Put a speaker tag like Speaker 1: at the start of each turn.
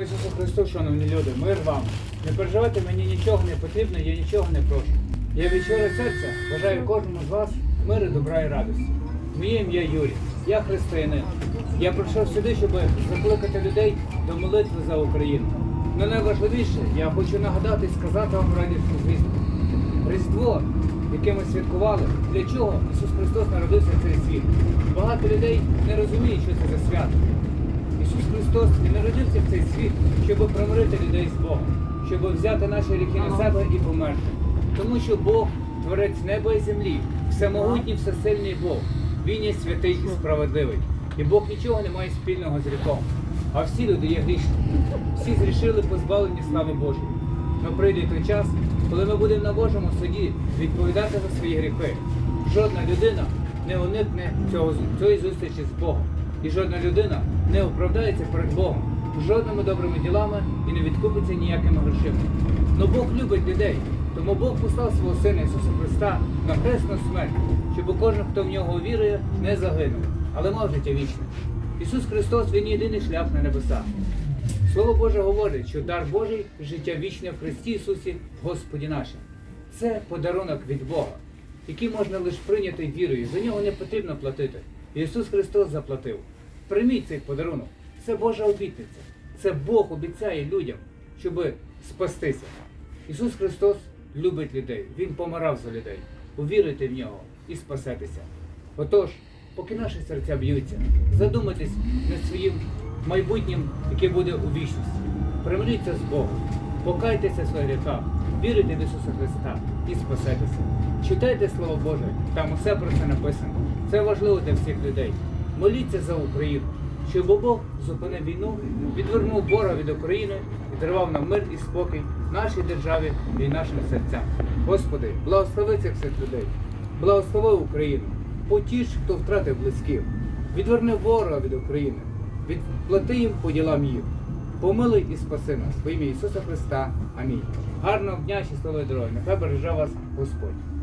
Speaker 1: Ісусу Христу, шановні люди, мир вам. Не переживайте, мені нічого не потрібно, я нічого не прошу. Я від щирого серця бажаю кожному з вас миру, добра і радості. Моє ім'я Юрій, я християнин. Я прийшов сюди, щоб закликати людей до молитви за Україну. Но найважливіше, я хочу нагадати і сказати вам радісну звістку. Різдво, яке ми святкували, для чого Ісус Христос народився в цей світ. Багато людей не розуміють, що це за свято. Ісус Христос не народився в цей світ, щоб примирити людей з Богом, щоб взяти наші гріхи на себе і померти. Тому що Бог, творець неба і землі, всемогутній, всесильний Бог. Він є святий і справедливий. І Бог нічого не має спільного з гріхом. А всі люди є грішні. Всі зрішили позбавлені слави Божої. Но прийде той час, коли ми будемо на Божому суді відповідати за свої гріхи. Жодна людина не уникне цього, цієї зустрічі з Богом. І жодна людина не оправдається перед Богом жодними добрими ділами і не відкупиться ніякими грошима. Но Бог любить людей, тому Бог послав свого Сина Ісуса Христа на хресну смерть, щоб кожен, хто в нього вірує, не загинув, але мав життя вічне. Ісус Христос Він єдиний шлях на небеса. Слово Боже говорить, що дар Божий життя вічне в Христі Ісусі, Господі нашим. Це подарунок від Бога, який можна лише прийняти вірою. За нього не потрібно платити. Ісус Христос заплатив. Прийміть цей подарунок. Це Божа обітниця. Це Бог обіцяє людям, щоб спастися. Ісус Христос любить людей. Він помирав за людей. Увіруйте в нього і спасетеся. Отож, поки наші серця б'ються, задумайтесь над своїм майбутнім, яке буде у вічності. Примиріться з Богом, покайтеся своїх гріхах, вірите в Ісуса Христа і спасетеся. Читайте Слово Боже, там усе про це написано. Це важливо для всіх людей. Моліться за Україну, щоб Бог зупинив війну, відвернув ворога від України і дарував нам мир і спокій нашій державі і нашим серцям. Господи, благослови цих всіх людей, благослови Україну, потіш, хто втратив близьких, відверни ворога від України, відплати їм по ділам їх. Помилуй і спаси нас во ім'я Ісуса Христа. Амінь. Гарного дня, щасливої дороги. Нехай береже вас Господь.